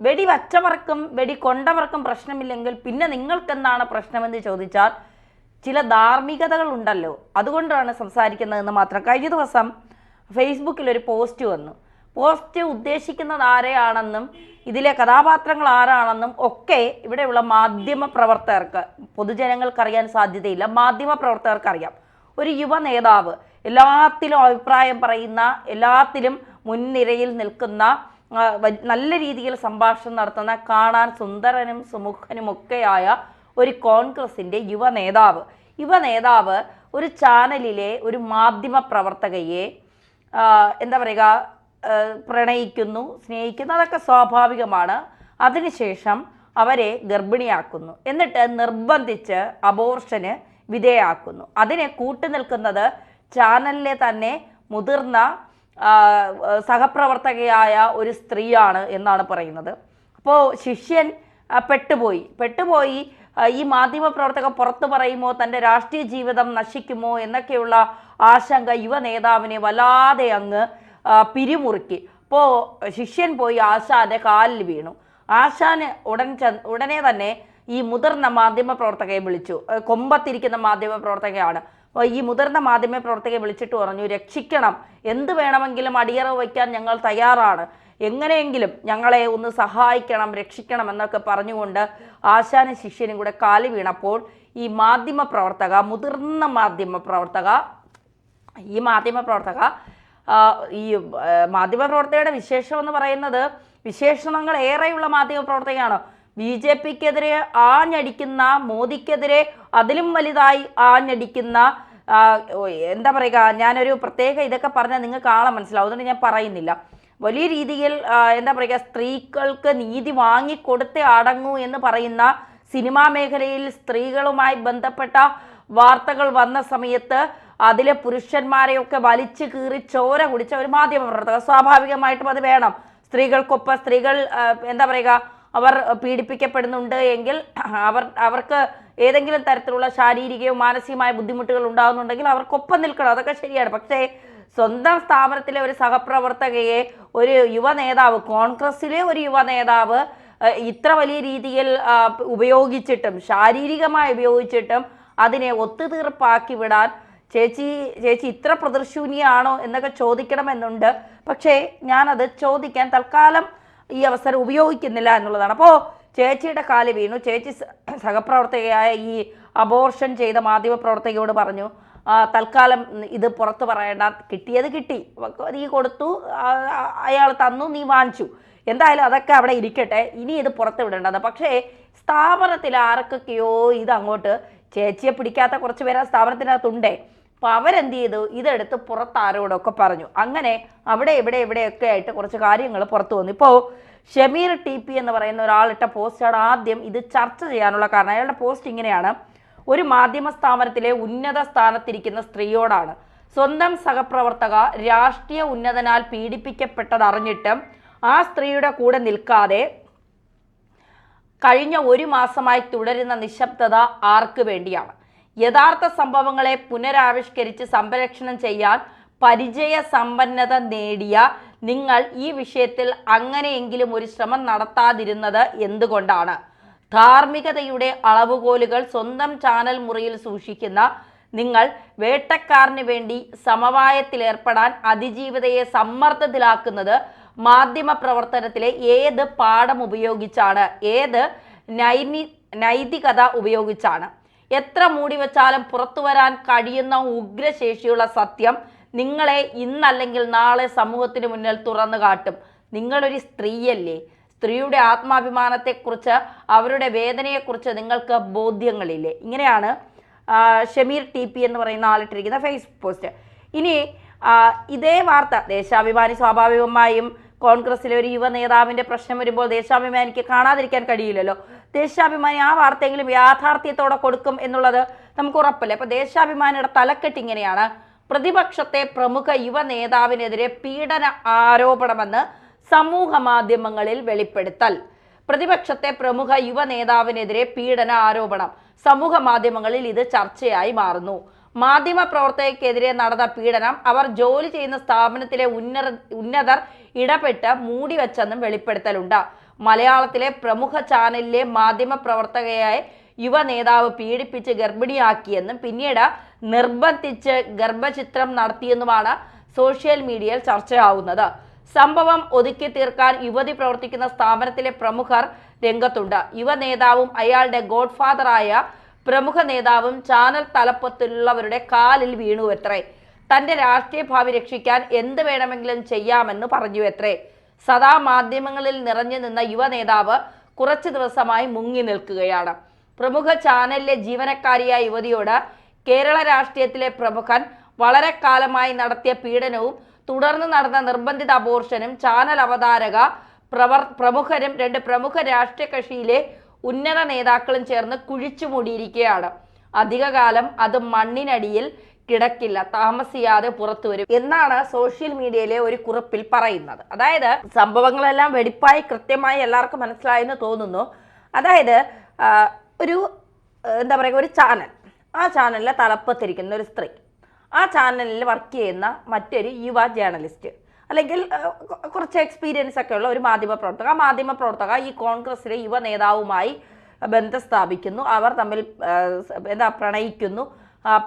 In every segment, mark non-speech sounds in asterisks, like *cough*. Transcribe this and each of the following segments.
വെടി വച്ചവർക്കും വെടി കൊണ്ടവർക്കും പ്രശ്നമില്ലെങ്കിൽ പിന്നെ നിങ്ങൾക്കെന്താണ് പ്രശ്നമെന്ന് ചോദിച്ചാൽ ചില ധാർമ്മികതകൾ ഉണ്ടല്ലോ അതുകൊണ്ടാണ് സംസാരിക്കുന്നതെന്ന് മാത്രം. കഴിഞ്ഞ ദിവസം ഫേസ്ബുക്കിൽ ഒരു പോസ്റ്റ് വന്നു. പോസ്റ്റ് ഉദ്ദേശിക്കുന്നത് ആരെയാണെന്നും ഇതിലെ കഥാപാത്രങ്ങൾ ആരാണെന്നും ഒക്കെ ഇവിടെയുള്ള മാധ്യമ പ്രവർത്തകർക്ക് പൊതുജനങ്ങൾക്ക് അറിയാൻ സാധ്യതയില്ല. മാധ്യമ പ്രവർത്തകർക്ക് അറിയാം ഒരു യുവ നേതാവ് എല്ലാത്തിലും അഭിപ്രായം പറയുന്ന എല്ലാത്തിലും മുൻനിരയിൽ നിൽക്കുന്ന നല്ല രീതിയിൽ സംഭാഷണം നടത്തുന്ന കാണാൻ സുന്ദരനും സുമുഖനുമൊക്കെയായ ഒരു കോൺഗ്രസിന്റെ യുവ നേതാവ്. യുവ നേതാവ് ഒരു ചാനലിലെ ഒരു മാധ്യമ പ്രവർത്തകയെ എന്താ പറയുക പ്രണയിക്കുന്നു സ്നേഹിക്കുന്നു അതൊക്കെ സ്വാഭാവികമാണ്. അതിനുശേഷം അവരെ ഗർഭിണിയാക്കുന്നു. എന്നിട്ട് നിർബന്ധിച്ച് അബോർഷന് വിധേയാക്കുന്നു. അതിനെ കൂട്ടുനിൽക്കുന്നത് ചാനലിലെ തന്നെ മുതിർന്ന സഹപ്രവർത്തകയായ ഒരു സ്ത്രീയാണ് എന്നാണ് പറയുന്നത്. അപ്പോൾ ശിഷ്യൻ പെട്ടുപോയി. പെട്ടുപോയി ഈ മാധ്യമ പ്രവർത്തകർ പുറത്തു പറയുമോ തന്റെ രാഷ്ട്രീയ ജീവിതം നശിക്കുമോ എന്നൊക്കെയുള്ള ആശങ്ക യുവ നേതാവിനെ വല്ലാതെ അങ്ങ് പിരിമുറുക്കി. അപ്പോൾ ശിഷ്യൻ പോയി ആശാന്റെ കാലിൽ വീണു. ആശാന് ഉടൻ ഉടനെ തന്നെ ഈ മുതിർന്ന മാധ്യമ പ്രവർത്തകയെ വിളിച്ചു കൊമ്പത്തിരിക്കുന്ന മാധ്യമ പ്രവർത്തകയാണ് ഈ മുതിർന്ന മാധ്യമ പ്രവർത്തകയെ വിളിച്ചിട്ട് പറഞ്ഞു രക്ഷിക്കണം. എന്ത് വേണമെങ്കിലും അടിയറവ് വയ്ക്കാൻ ഞങ്ങൾ തയ്യാറാണ്. എങ്ങനെയെങ്കിലും ഞങ്ങളെ ഒന്ന് സഹായിക്കണം രക്ഷിക്കണം എന്നൊക്കെ പറഞ്ഞുകൊണ്ട് ആശാന ശിഷ്യനും കൂടെ കാലി വീണപ്പോൾ ഈ മാധ്യമ പ്രവർത്തക മുതിർന്ന മാധ്യമ പ്രവർത്തക ഈ മാധ്യമ പ്രവർത്തക ഈ മാധ്യമ പ്രവർത്തകയുടെ വിശേഷം എന്ന് പറയുന്നത് വിശേഷണങ്ങൾ ഏറെയുള്ള മാധ്യമ പ്രവർത്തകയാണ്. ബി ജെ പിക്കെതിരെ ആഞ്ഞടിക്കുന്ന മോദിക്കെതിരെ അതിലും വലുതായി ആഞ്ഞടിക്കുന്ന എന്താ പറയുക ഞാനൊരു പ്രത്യേക ഇതൊക്കെ പറഞ്ഞാൽ നിങ്ങൾക്ക് ആളെ മനസ്സിലാവും. അതുകൊണ്ട് ഞാൻ പറയുന്നില്ല. വലിയ രീതിയിൽ എന്താ പറയുക സ്ത്രീകൾക്ക് നീതി വാങ്ങിക്കൊടുത്തേ അടങ്ങൂ എന്ന് പറയുന്ന സിനിമാ മേഖലയിൽ സ്ത്രീകളുമായി ബന്ധപ്പെട്ട വാർത്തകൾ വന്ന സമയത്ത് അതിലെ പുരുഷന്മാരെയൊക്കെ വലിച്ചു കീറി ചോര കുടിച്ച ഒരു മാധ്യമ പ്രവർത്തകർ സ്വാഭാവികമായിട്ടും അത് വേണം. സ്ത്രീകൾക്കൊപ്പം സ്ത്രീകൾ എന്താ പറയുക അവർ പീഡിപ്പിക്കപ്പെടുന്നുണ്ട് എങ്കിൽ അവർ അവർക്ക് ഏതെങ്കിലും തരത്തിലുള്ള ശാരീരികയോ മാനസികമായ ബുദ്ധിമുട്ടുകൾ ഉണ്ടാകുന്നുണ്ടെങ്കിൽ അവർക്കൊപ്പം നിൽക്കണം. അതൊക്കെ ശരിയാണ്. പക്ഷേ സ്വന്തം സ്ഥാപനത്തിലെ ഒരു സഹപ്രവർത്തകയെ ഒരു യുവ നേതാവ് കോൺഗ്രസിലെ ഒരു യുവ നേതാവ് ഇത്ര വലിയ രീതിയിൽ ഉപയോഗിച്ചിട്ടും ശാരീരികമായി ഉപയോഗിച്ചിട്ടും അതിനെ ഒത്തുതീർപ്പാക്കി വിടാൻ ചേച്ചി ചേച്ചി ഇത്ര പ്രദർശൂനിയാണോ എന്നൊക്കെ ചോദിക്കണമെന്നുണ്ട്. പക്ഷേ ഞാനത് ചോദിക്കാൻ തൽക്കാലം ഈ അവസരം ഉപയോഗിക്കുന്നില്ല എന്നുള്ളതാണ്. അപ്പോൾ ചേച്ചിയുടെ കാൽ വീണു. ചേച്ചി സഹപ്രവർത്തകയായ ഈ അബോർഷൻ ചെയ്ത മാധ്യമ പ്രവർത്തകയോട് പറഞ്ഞു തൽക്കാലം ഇത് പുറത്ത് പറയേണ്ട. കിട്ടിയത് കിട്ടി. നീ കൊടുത്തു. അയാൾ തന്നു. നീ വാങ്ങിച്ചു. എന്തായാലും അതൊക്കെ അവിടെ ഇരിക്കട്ടെ. ഇനി ഇത് പുറത്ത് വിടേണ്ടത് പക്ഷേ സ്ഥാപനത്തിൽ ആർക്കൊക്കെയോ ഇത് അങ്ങോട്ട് ചേച്ചിയെ പിടിക്കാത്ത കുറച്ച് പേര് ആ സ്ഥാപനത്തിനകത്തുണ്ടേ. അപ്പോൾ അവരെന്ത് ചെയ്തു ഇതെടുത്ത് പുറത്ത് ആരോടൊക്കെ പറഞ്ഞു. അങ്ങനെ അവിടെ ഇവിടെ ഇവിടെയൊക്കെ ആയിട്ട് കുറച്ച് കാര്യങ്ങൾ പുറത്തു വന്നു. ഇപ്പോൾ ഷമീർ ടി പി എന്ന് പറയുന്ന ഒരാളിട്ട പോസ്റ്റാണ് ആദ്യം ഇത് ചർച്ച ചെയ്യാനുള്ള കാരണം. അയാളുടെ പോസ്റ്റ് ഇങ്ങനെയാണ്. ഒരു മാധ്യമ സ്ഥാപനത്തിലെ ഉന്നത സ്ഥാനത്തിരിക്കുന്ന സ്ത്രീയോടാണ്. സ്വന്തം സഹപ്രവർത്തക രാഷ്ട്രീയ ഉന്നതനാൽ പീഡിപ്പിക്കപ്പെട്ടതറിഞ്ഞിട്ട് ആ സ്ത്രീയുടെ കൂടെ നിൽക്കാതെ കഴിഞ്ഞ ഒരു മാസമായി തുടരുന്ന നിശബ്ദത ആർക്ക് വേണ്ടിയാണ്? യഥാർത്ഥ സംഭവങ്ങളെ പുനരാവിഷ്കരിച്ച് സംരക്ഷണം ചെയ്യാൻ പരിചയ സമ്പന്നത നേടിയ നിങ്ങൾ ഈ വിഷയത്തിൽ അങ്ങനെയെങ്കിലും ഒരു ശ്രമം നടത്താതിരുന്നത് എന്തുകൊണ്ടാണ്? ധാർമ്മികതയുടെ അളവുകോലുകൾ സ്വന്തം ചാനൽ മുറിയിൽ സൂക്ഷിക്കുന്ന നിങ്ങൾ വേട്ടക്കാരന് വേണ്ടി സമവായത്തിലേർപ്പെടാൻ അതിജീവിതയെ സമ്മർദ്ദത്തിലാക്കുന്നത് മാധ്യമ പ്രവർത്തനത്തിലെ ഏത് പാഠം ഉപയോഗിച്ചാണ്? ഏത് നൈമി നൈതികത ഉപയോഗിച്ചാണ്? എത്ര മൂടി വെച്ചാലും പുറത്തു വരാൻ കഴിയുന്ന ഉഗ്രശേഷിയുള്ള സത്യം നിങ്ങളെ ഇന്നല്ലെങ്കിൽ നാളെ സമൂഹത്തിന് മുന്നിൽ തുറന്നു കാട്ടും. നിങ്ങളൊരു സ്ത്രീയല്ലേ. സ്ത്രീയുടെ ആത്മാഭിമാനത്തെക്കുറിച്ച് അവരുടെ വേദനയെക്കുറിച്ച് നിങ്ങൾക്ക് ബോധ്യങ്ങളില്ലേ. ഇങ്ങനെയാണ് ഷമീർ ടി പി എന്ന് പറയുന്ന ആളിട്ടിരിക്കുന്ന ഫേസ്ബുക്ക് പോസ്റ്റ് ഇനി ഇതേ വാർത്ത ദേശാഭിമാനി സ്വാഭാവികമായും കോൺഗ്രസിലെ ഒരു യുവ നേതാവിന്റെ പ്രശ്നം വരുമ്പോൾ ദേശാഭിമാനിക്ക് കാണാതിരിക്കാൻ കഴിയില്ലല്ലോ. ദേശാഭിമാനി ആ വാർത്തയെങ്കിലും യാഥാർത്ഥ്യത്തോടെ കൊടുക്കും എന്നുള്ളത് നമുക്ക് ഉറപ്പല്ലേ. അപ്പൊ ദേശാഭിമാനിയുടെ തലക്കെട്ട് ഇങ്ങനെയാണ്. പ്രതിപക്ഷത്തെ പ്രമുഖ യുവ നേതാവിനെതിരെ പീഡന ആരോപണമെന്ന് സമൂഹ മാധ്യമങ്ങളിൽ വെളിപ്പെടുത്തൽ. പ്രതിപക്ഷത്തെ പ്രമുഖ യുവ നേതാവിനെതിരെ പീഡന ആരോപണം. സമൂഹ മാധ്യമങ്ങളിൽ ഇത് ചർച്ചയായി മാറുന്നു. മാധ്യമ പ്രവർത്തകർക്കെതിരെ നടന്ന പീഡനം അവർ ജോലി ചെയ്യുന്ന സ്ഥാപനത്തിലെ ഉന്നത ഉന്നതർ ഇടപെട്ട് മൂടിവെച്ചെന്നും വെളിപ്പെടുത്തലുണ്ട്. മലയാളത്തിലെ പ്രമുഖ ചാനലിലെ മാധ്യമ പ്രവർത്തകയായ യുവ നേതാവ് പീഡിപ്പിച്ച് ഗർഭിണിയാക്കിയെന്നും പിന്നീട് നിർബന്ധിച്ച് ഗർഭചിത്രം നടത്തിയെന്നുമാണ് സോഷ്യൽ മീഡിയയിൽ ചർച്ചയാവുന്നത്. സംഭവം ഒതുക്കി തീർക്കാൻ യുവതി പ്രവർത്തിക്കുന്ന സ്ഥാപനത്തിലെ പ്രമുഖർ രംഗത്തുണ്ട്. യുവ നേതാവും അയാളുടെ ഗോഡ്ഫാദറായ പ്രമുഖ നേതാവും ചാനൽ തലപ്പത്തിലുള്ളവരുടെ കാലിൽ വീണു എത്രേ. തന്റെ രാഷ്ട്രീയ ഭാവി രക്ഷിക്കാൻ എന്ത് വേണമെങ്കിലും ചെയ്യാമെന്ന് പറഞ്ഞു എത്രേ. സദാ മാധ്യമങ്ങളിൽ നിറഞ്ഞു നിന്ന യുവ നേതാവ് കുറച്ചു ദിവസമായി മുങ്ങി നിൽക്കുകയാണ്. പ്രമുഖ ചാനലിലെ ജീവനക്കാരിയായ യുവതിയോട് കേരള രാഷ്ട്രീയത്തിലെ പ്രമുഖൻ വളരെ കാലമായി നടത്തിയ പീഡനവും തുടർന്ന് നടന്ന നിർബന്ധിത അബോർഷനും ചാനൽ അവതാരക പ്രവർ പ്രമുഖരും രണ്ട് പ്രമുഖ രാഷ്ട്രീയ കക്ഷിയിലെ ഉന്നത നേതാക്കളും ചേർന്ന് കുഴിച്ചു മൂടിയിരിക്കുകയാണ്. അധികകാലം അത് മണ്ണിനടിയിൽ കിടക്കില്ല താമസിയാതെ പുറത്തു വരും എന്നാണ് സോഷ്യൽ മീഡിയയിലെ ഒരു കുറിപ്പിൽ പറയുന്നത്. അതായത് സംഭവങ്ങളെല്ലാം വെടിപ്പായി കൃത്യമായി എല്ലാവർക്കും മനസ്സിലായെന്ന് തോന്നുന്നു. അതായത് ഒരു എന്താ പറയുക ഒരു ചാനൽ. ആ ചാനലിലെ തലപ്പത്തിരിക്കുന്ന ഒരു സ്ത്രീ. ആ ചാനലിൽ വർക്ക് ചെയ്യുന്ന മറ്റൊരു യുവ ജേർണലിസ്റ്റ്. അല്ലെങ്കിൽ കുറച്ച് എക്സ്പീരിയൻസ് ഒക്കെ ഉള്ള ഒരു മാധ്യമ പ്രവർത്തക ആ മാധ്യമ പ്രവർത്തക ഈ കോൺഗ്രസിലെ യുവ നേതാവുമായി ബന്ധം സ്ഥാപിക്കുന്നു. അവർ തമ്മിൽ എന്താ പ്രണയിക്കുന്നു.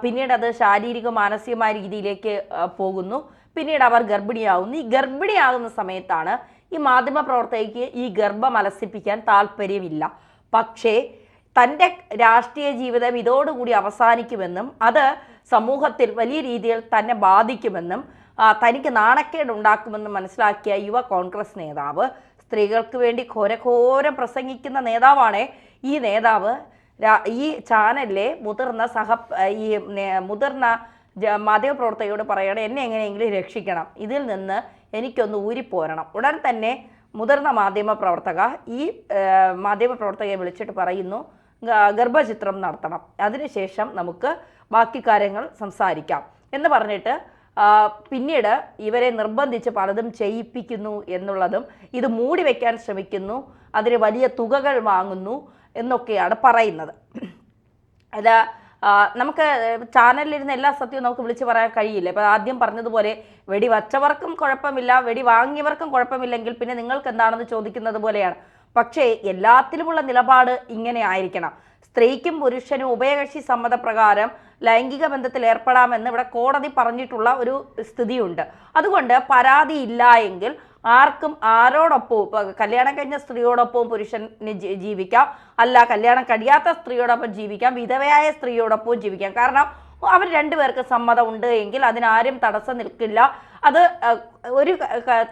പിന്നീട് അത് ശാരീരിക മാനസികമായ രീതിയിലേക്ക് പോകുന്നു. പിന്നീട് അവർ ഗർഭിണിയാവുന്നു. ഈ ഗർഭിണിയാകുന്ന സമയത്താണ് ഈ മാധ്യമ പ്രവർത്തകയ്ക്ക് ഈ ഗർഭം അലസിപ്പിക്കാൻ താല്പര്യമില്ല. പക്ഷേ തന്റെ രാഷ്ട്രീയ ജീവിതം ഇതോടുകൂടി അവസാനിക്കുമെന്നും അത് സമൂഹത്തിൽ വലിയ രീതിയിൽ തന്നെ ബാധിക്കുമെന്നും തനിക്ക് നാണക്കേട് ഉണ്ടാക്കുമെന്നും മനസ്സിലാക്കിയ യുവ കോൺഗ്രസ് നേതാവ് സ്ത്രീകൾക്ക് വേണ്ടി ഘോരഘോരം പ്രസംഗിക്കുന്ന നേതാവാണ് ഈ നേതാവ്. ഈ ചാനലിലെ മുതിർന്ന സഹ ഈ മുതിർന്ന മാധ്യമപ്രവർത്തകയോട് പറയണം എന്നെ എങ്ങനെയെങ്കിലും രക്ഷിക്കണം. ഇതിൽ നിന്ന് എനിക്കൊന്ന് ഊരിപ്പോരണം. ഉടൻ തന്നെ മുതിർന്ന മാധ്യമ പ്രവർത്തക ഈ മാധ്യമപ്രവർത്തകയെ മാധ്യമ പ്രവർത്തകയെ വിളിച്ചിട്ട് പറയുന്നു ഗർഭചിത്രം നടത്തണം. അതിനുശേഷം നമുക്ക് ബാക്കി കാര്യങ്ങൾ സംസാരിക്കാം. എന്ന് പറഞ്ഞിട്ട് പിന്നീട് ഇവരെ നിർബന്ധിച്ച് പലതും ചെയ്യിപ്പിക്കുന്നു എന്നുള്ളതും ഇത് മൂടി വയ്ക്കാൻ ശ്രമിക്കുന്നു. അതിന് വലിയ തുകകൾ വാങ്ങുന്നു. എന്നൊക്കെയാണ് പറയുന്നത്. അത് നമുക്ക് ചാനലിലിരുന്ന എല്ലാ സത്യവും നമുക്ക് വിളിച്ചു പറയാൻ കഴിയില്ല. ഇപ്പം ആദ്യം പറഞ്ഞതുപോലെ വെടി വച്ചവർക്കും കുഴപ്പമില്ല വെടി വാങ്ങിയവർക്കും കുഴപ്പമില്ലെങ്കിൽ പിന്നെ നിങ്ങൾക്ക് എന്താണെന്ന് ചോദിക്കുന്നത് പോലെയാണ്. പക്ഷേ എല്ലാത്തിലുമുള്ള നിലപാട് ഇങ്ങനെ ആയിരിക്കണം. സ്ത്രീക്കും പുരുഷനും ഉഭയകക്ഷി സമ്മതപ്രകാരം ലൈംഗിക ബന്ധത്തിൽ ഏർപ്പെടാമെന്ന് ഇവിടെ കോടതി പറഞ്ഞിട്ടുള്ള ഒരു സ്ഥിതിയുണ്ട്. അതുകൊണ്ട് പരാതി ഇല്ല എങ്കിൽ ആർക്കും ആരോടൊപ്പവും കല്യാണം കഴിഞ്ഞ സ്ത്രീയോടൊപ്പവും പുരുഷന് ജീവിക്കാം. അല്ല കല്യാണം കഴിയാത്ത സ്ത്രീയോടൊപ്പം ജീവിക്കാം. വിധവയായ സ്ത്രീയോടൊപ്പവും ജീവിക്കാം. കാരണം അവർ രണ്ടുപേർക്ക് സമ്മതം ഉണ്ട് എങ്കിൽ അതിനാരും തടസ്സം നിൽക്കില്ല. അത് ഒരു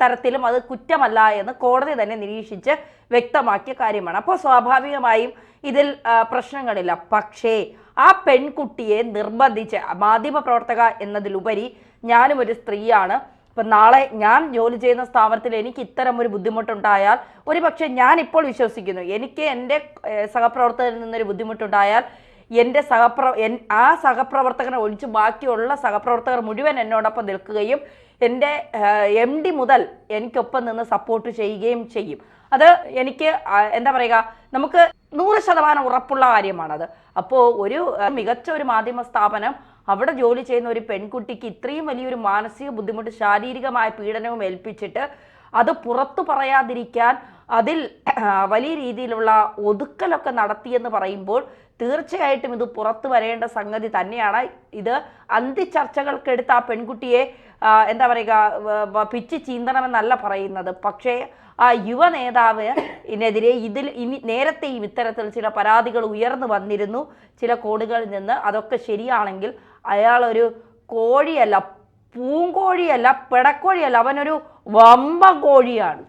തരത്തിലും അത് കുറ്റമല്ല എന്ന് കോടതി തന്നെ നിരീക്ഷിച്ച് വ്യക്തമാക്കിയ കാര്യമാണ്. അപ്പോൾ സ്വാഭാവികമായും ഇതിൽ പ്രശ്നങ്ങളില്ല. പക്ഷേ ആ പെൺകുട്ടിയെ നിർബന്ധിച്ച് മാധ്യമ പ്രവർത്തക എന്നതിലുപരി ഞാനും ഒരു സ്ത്രീയാണ്. ഇപ്പം നാളെ ഞാൻ ജോലി ചെയ്യുന്ന സ്ഥാപനത്തിൽ എനിക്ക് ഇത്തരം ഒരു ബുദ്ധിമുട്ടുണ്ടായാൽ ഒരു പക്ഷേ ഞാൻ ഇപ്പോൾ വിശ്വസിക്കുന്നു. എനിക്ക് എന്റെ സഹപ്രവർത്തകരിൽ നിന്നൊരു ബുദ്ധിമുട്ടുണ്ടായാൽ എന്റെ സഹപ്ര ആ സഹപ്രവർത്തകനെ ഒഴിച്ച് ബാക്കിയുള്ള സഹപ്രവർത്തകർ മുഴുവൻ എന്നോടൊപ്പം നിൽക്കുകയും എന്റെ എം ഡി മുതൽ എനിക്കൊപ്പം നിന്ന് സപ്പോർട്ട് ചെയ്യുകയും ചെയ്യും. അത് എനിക്ക് എന്താ പറയുക നമുക്ക് നൂറ് ശതമാനം ഉറപ്പുള്ള കാര്യമാണത്. അപ്പോൾ ഒരു മികച്ച ഒരു മാധ്യമ സ്ഥാപനം അവിടെ ജോലി ചെയ്യുന്ന ഒരു പെൺകുട്ടിക്ക് ഇത്രയും വലിയൊരു മാനസിക ബുദ്ധിമുട്ട് ശാരീരികമായ പീഡനവും ഏൽപ്പിച്ചിട്ട് അത് പുറത്തു പറയാതിരിക്കാൻ അതിൽ *clears throat* വലിയ രീതിയിലുള്ള ഒതുക്കലൊക്കെ നടത്തിയെന്ന് പറയുമ്പോൾ തീർച്ചയായിട്ടും ഇത് പുറത്തു വരേണ്ട സംഗതി തന്നെയാണ്. ഇത് അന്തിചർച്ചകൾക്കെടുത്ത് ആ പെൺകുട്ടിയെ എന്താ പറയുക പിച്ച് ചീന്തണമെന്നല്ല പറയുന്നത്. പക്ഷേ ആ യുവ നേതാവ് ഇതിനെതിരെ ഇതിൽ ഇനി നേരത്തെയും ഇത്തരത്തിൽ ചില പരാതികൾ ഉയർന്നു വന്നിരുന്നു. ചില കോണുകളിൽ നിന്ന് അതൊക്കെ ശരിയാണെങ്കിൽ അയാളൊരു കോഴിയല്ല പൂങ്കോഴിയല്ല പിടക്കോഴിയല്ല അവനൊരു വമ്പ കോഴിയാണ്.